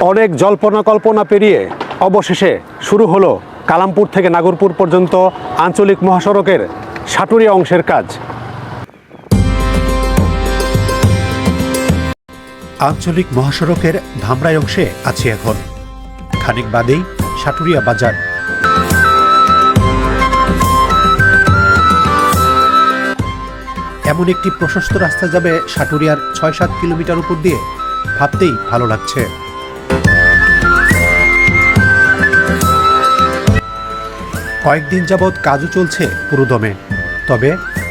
অনেক জল্পনা কল্পনা পেরিয়ে অবশেষে শুরু হলো কালামপুর থেকে নাগরপুর পর্যন্ত আঞ্চলিক মহাসড়কের সাটুরিয়া অংশের কাজ। আঞ্চলিক মহাসড়কের ধামরাই অংশে আছি এখন। খানিক বাদেই সাটুরিয়া বাজার। এমন একটি প্রশস্ত রাস্তা যাবে সাটুরিয়ার ছয় সাত কিলোমিটার উপর দিয়ে। ভাবতেই ভালো লাগছে। কয়েকদিন যাবৎ কাজও চলছে পুরোদমে। তবে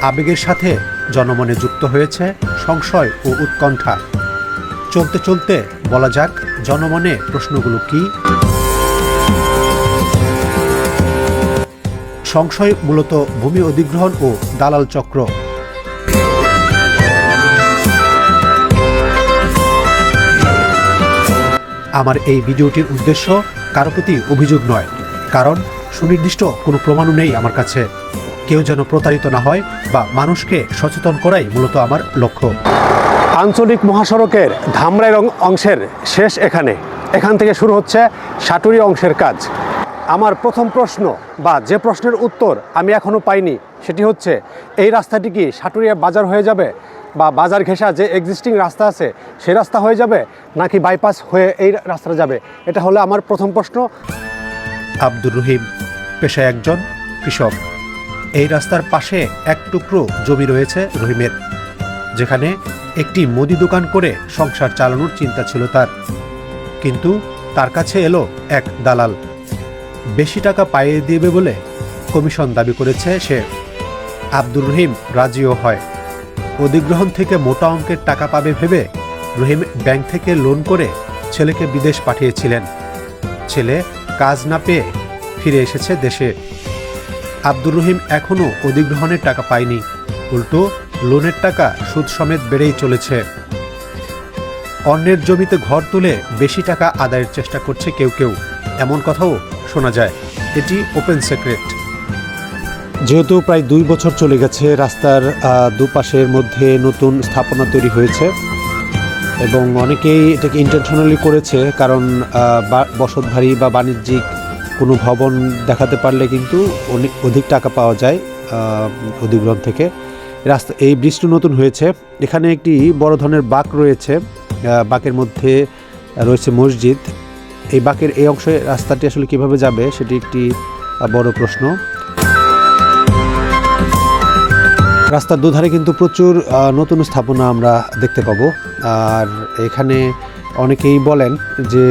আবেগের সাথে জনমনে যুক্ত হয়েছে সংশয় ও উৎকণ্ঠা। চলতে চলতে বলা যাক, জনমনে প্রশ্নগুলো কি? সংশয় মূলত ভূমি অধিগ্রহণ ও দালাল চক্র। আমার এই ভিডিওটির উদ্দেশ্য, কারও প্রতি অভিযোগ নয়, কারণ সুনির্দিষ্ট কোনো প্রমাণও নেই আমার কাছে। কেউ যেন প্রতারিত না হয় বা মানুষকে সচেতন করাই মূলত আমার লক্ষ্য। আঞ্চলিক মহাসড়কের ধামরাই অংশের শেষ এখানে। এখান থেকে শুরু হচ্ছে সাটুরি অংশের কাজ। আমার প্রথম প্রশ্ন বা যে প্রশ্নের উত্তর আমি এখনও পাইনি, সেটি হচ্ছে, এই রাস্তাটি কি সাটুরিয়া বাজার হয়ে যাবে? বা বাজার ঘেঁষা যে এক্সিস্টিং রাস্তা আছে সেই রাস্তা হয়ে যাবে? নাকি বাইপাস হয়ে এই রাস্তাটা যাবে? এটা হলো আমার প্রথম প্রশ্ন। আব্দুর রহিম পেশায় একজন কৃষক। এই রাস্তার পাশে এক টুকরো জমি রয়েছে রহিমের, যেখানে একটি মুদি দোকান করে সংসার চালানোর চিন্তা ছিল তার। কিন্তু তার কাছে এলো এক দালাল। বেশি টাকা পাইয়ে দেবে বলে কমিশন দাবি করেছে সে। আব্দুর রহিম রাজিও হয়। অধিগ্রহণ থেকে মোটা অঙ্কের টাকা পাবে ভেবে রহিম ব্যাংক থেকে লোন করে ছেলেকে বিদেশ পাঠিয়েছিলেন। ছেলে কাজ না পেয়ে ফিরে এসেছে দেশে। আব্দুর রহিম এখনও অধিগ্রহণের টাকা পায়নি। উল্টো লোনের টাকা সুদ সমেত বেড়েই চলেছে। অন্যের জমিতে ঘর তুলে বেশি টাকা আদায়ের চেষ্টা করছে কেউ কেউ। এমন কথাও শোনা যায়। এটি ওপেন সিক্রেট। যেহেতু প্রায় দুই বছর চলে গেছে রাস্তার দুপাশের মধ্যে নতুন স্থাপনা তৈরি হয়েছে এবং অনেকেই এটাকে ইন্টেনশনালি করেছে কারণ আহ, বা- বসতবাড়ি বা বাণিজ্যিক কোনো ভবন দেখাতে পারলে কিন্তু অনেক অধিক টাকা পাওয়া যায় অধিগ্রহণ থেকে। রাস্তা, এই ব্রিজটি নতুন হয়েছে। এখানে একটি বড় ধরনের বাঁক রয়েছে বাঁকের মধ্যে রয়েছে মসজিদ। এই বাঁকের এই অংশে রাস্তাটি আসলে কীভাবে যাবে সেটি একটি বড় প্রশ্ন। রাস্তার দুধারে কিন্তু প্রচুর নতুন স্থাপনা আমরা দেখতে পাবো। আর এখানে অনেকেই বলেন যে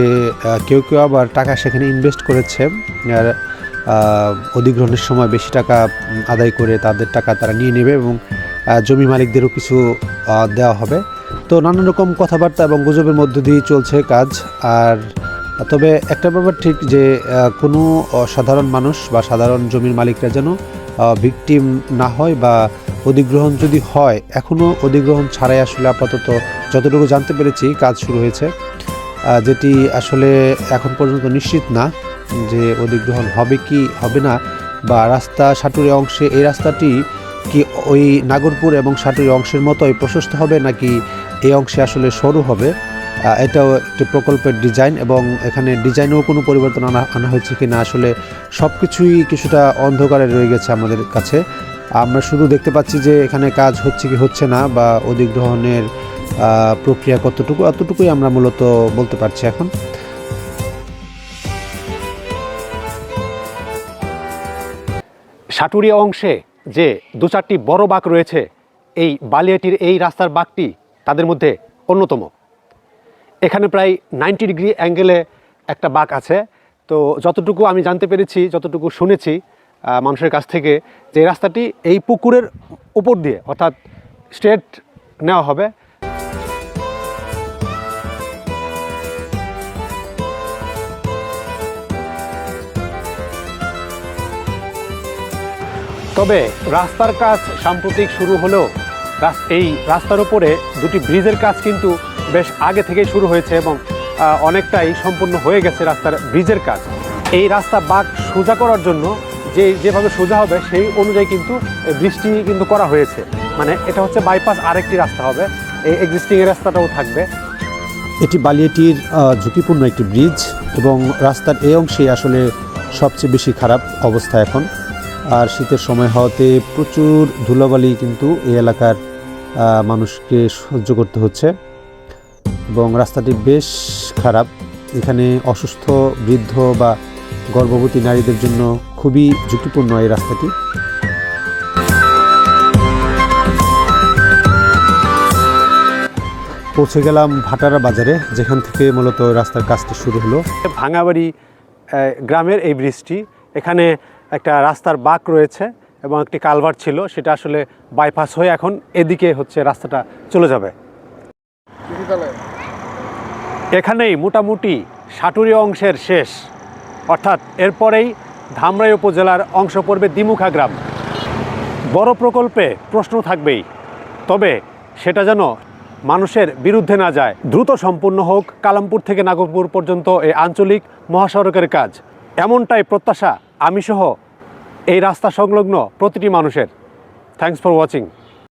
কেউ কেউ আবার টাকা সেখানে ইনভেস্ট করেছে, আর অধিগ্রহণের সময় বেশি টাকা আদায় করে তাদের টাকা তারা নিয়ে নেবে এবং জমি মালিকদেরও কিছু দেওয়া হবে। তো নানান রকম কথাবার্তা এবং গুজবের মধ্য দিয়ে চলছে কাজ। আর, তবে একটা ব্যাপার ঠিক যে কোনো সাধারণ মানুষ বা সাধারণ জমির মালিকরা যেন ভিকটিম না হয় বা অধিগ্রহণ যদি হয় এখনও অধিগ্রহণ ছাড়াই আসলে আপাতত যতটুকু জানতে পেরেছি, কাজ শুরু হয়েছে যেটি আসলে এখন পর্যন্ত নিশ্চিত না যে অধিগ্রহণ হবে কি, হবে না, বা রাস্তা সাটুরি অংশে, এই রাস্তাটি কি ওই নাগরপুর এবং সাটুরি অংশের মতোই প্রশস্ত হবে, নাকি এই অংশে আসলে সরু হবে? এটাও একটি প্রকল্পের ডিজাইন এবং এখানে ডিজাইনেও কোনো পরিবর্তন আনা আনা হয়েছে কি না আসলে সব কিছুই কিছুটা অন্ধকারে রয়ে গেছে আমাদের কাছে। আমরা শুধু দেখতে পাচ্ছি যে এখানে কাজ হচ্ছে কি হচ্ছে না, বা অধিগ্রহণের প্রক্রিয়া কতটুকু অতটুকুই আমরা মূলত বলতে পারছি এখন। সাটুরিয়া অংশে যে দু চারটি বড় বাঁক রয়েছে, এই বালিয়াটির এই রাস্তার বাঁকটি তাদের মধ্যে অন্যতম। এখানে প্রায় নাইনটি ডিগ্রি অ্যাঙ্গেলে একটা বাঁক আছে। তো যতটুকু আমি জানতে পেরেছি, যতটুকু শুনেছি মানুষের কাছ থেকে, যে রাস্তাটি এই পুকুরের উপর দিয়ে, অর্থাৎ স্ট্রেট নেওয়া হবে। তবে রাস্তার কাজ সাম্প্রতিক শুরু হলেও এই রাস্তার উপরে দুটি ব্রিজের কাজ কিন্তু বেশ আগে থেকেই শুরু হয়েছে এবং অনেকটাই সম্পূর্ণ হয়ে গেছে রাস্তার ব্রিজের কাজ। এই রাস্তা বাঘ সোজা করার জন্য যে যেভাবে সোজা হবে সেই অনুযায়ী কিন্তু ব্রিজটি কিন্তু করা হয়েছে। মানে এটা হচ্ছে বাইপাস আরেকটি রাস্তা হবে। এই এক্সিস্টিং রাস্তাটাও থাকবে। এটি বালিয়াটির ঝুঁকিপূর্ণ একটি ব্রিজ এবং রাস্তার এই অংশে আসলে সবচেয়ে বেশি খারাপ অবস্থা এখন। আর শীতের সময় হওয়াতে প্রচুর ধুলোবালি কিন্তু এই এলাকার মানুষকে সহ্য করতে হচ্ছে এবং রাস্তাটি বেশ খারাপ। এখানে অসুস্থ, বৃদ্ধ বা গর্ভবতী নারীদের জন্য খুবই ঝুঁকিপূর্ণ এই রাস্তাটি। পৌঁছে গেলাম ভাটারা বাজারে, যেখান থেকে মূলত রাস্তার কাজটি শুরু হলো। ভাঙাবাড়ি গ্রামের এই ব্রিজটি, এখানে একটা রাস্তার বাঁক রয়েছে এবং একটি কালভার ছিল, সেটা আসলে বাইপাস হয়ে এখন এদিকে হচ্ছে রাস্তাটা চলে যাবে। এখানেই মোটামুটি সাটুরি অংশের শেষ। অর্থাৎ এরপরেই ধামরাই উপজেলার অংশ পড়বে দিমুখা গ্রাম। বড় প্রকল্পে প্রশ্ন থাকবেই, তবে সেটা যেন মানুষের বিরুদ্ধে না যায়। দ্রুত সম্পূর্ণ হোক কালামপুর থেকে নাগরপুর পর্যন্ত এই আঞ্চলিক মহাসড়কের কাজ। এমনটাই প্রত্যাশা, আমি সহ এই রাস্তা সংলগ্ন প্রতিটি মানুষের। Thanks for watching